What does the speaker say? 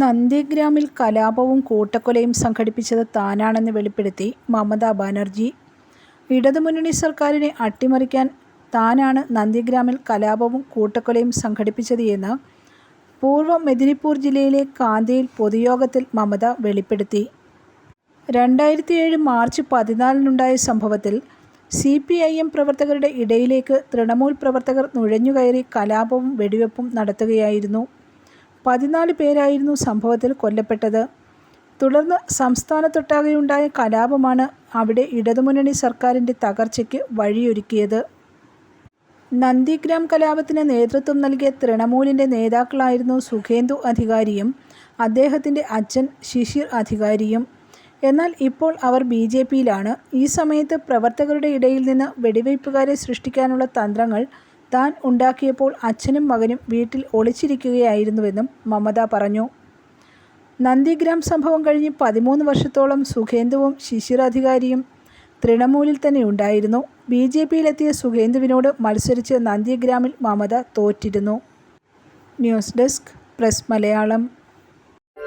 നന്ദിഗ്രാമിൽ കലാപവും കൂട്ടക്കൊലയും സംഘടിപ്പിച്ചത് താനാണെന്ന് വെളിപ്പെടുത്തി മമതാ ബാനർജി. ഇടതുമുന്നണി സർക്കാരിനെ അട്ടിമറിക്കാൻ താനാണ് നന്ദിഗ്രാമിൽ കലാപവും കൂട്ടക്കൊലയും സംഘടിപ്പിച്ചത് എന്ന് പൂർവ മെദിനിപ്പൂർ ജില്ലയിലെ കാന്തിയിൽ പൊതുയോഗത്തിൽ മമത വെളിപ്പെടുത്തി. രണ്ടായിരത്തി ഏഴ് മാർച്ച് പതിനാലിനുണ്ടായ സംഭവത്തിൽ സി പി ഐ എം പ്രവർത്തകരുടെ ഇടയിലേക്ക് തൃണമൂൽ പ്രവർത്തകർ നുഴഞ്ഞുകയറി കലാപവും വെടിവെപ്പും നടത്തുകയായിരുന്നു പതിനാല് പേരായിരുന്നു സംഭവത്തിൽ കൊല്ലപ്പെട്ടത്. തുടർന്ന് സംസ്ഥാനത്തൊട്ടാകെയുണ്ടായ കലാപമാണ് അവിടെ ഇടതുമുന്നണി സർക്കാരിന്റെ തകർച്ചയ്ക്ക് വഴിയൊരുക്കിയത്. നന്ദിഗ്രാം കലാപത്തിന് നേതൃത്വം നൽകിയ തൃണമൂലിന്റെ നേതാക്കളായിരുന്നു സുഖേന്ദു അധികാരിയും അദ്ദേഹത്തിന്റെ അച്ഛൻ ശിശിർ അധികാരിയും. എന്നാൽ ഇപ്പോൾ അവർ ബി ജെ പിയിലാണ്. ഈ സമയത്ത് പ്രവർത്തകരുടെ ഇടയിൽ നിന്ന് വെടിവയ്പ്പുകാരെ സൃഷ്ടിക്കാനുള്ള തന്ത്രങ്ങൾ താൻ ഉണ്ടാക്കിയപ്പോൾ അച്ഛനും മകനും വീട്ടിൽ ഒളിച്ചിരിക്കുകയായിരുന്നുവെന്നും മമത പറഞ്ഞു. നന്ദിഗ്രാം സംഭവം കഴിഞ്ഞ് പതിമൂന്ന് വർഷത്തോളം സുഖേന്ദുവും ശിശിരാധികാരിയും തൃണമൂലിൽ തന്നെ ഉണ്ടായിരുന്നു. ബി ജെ പിയിലെത്തിയ സുഖേന്ദുവിനോട് മത്സരിച്ച് നന്ദിഗ്രാമിൽ Mamata തോറ്റിരുന്നു. News desk press Malayalam.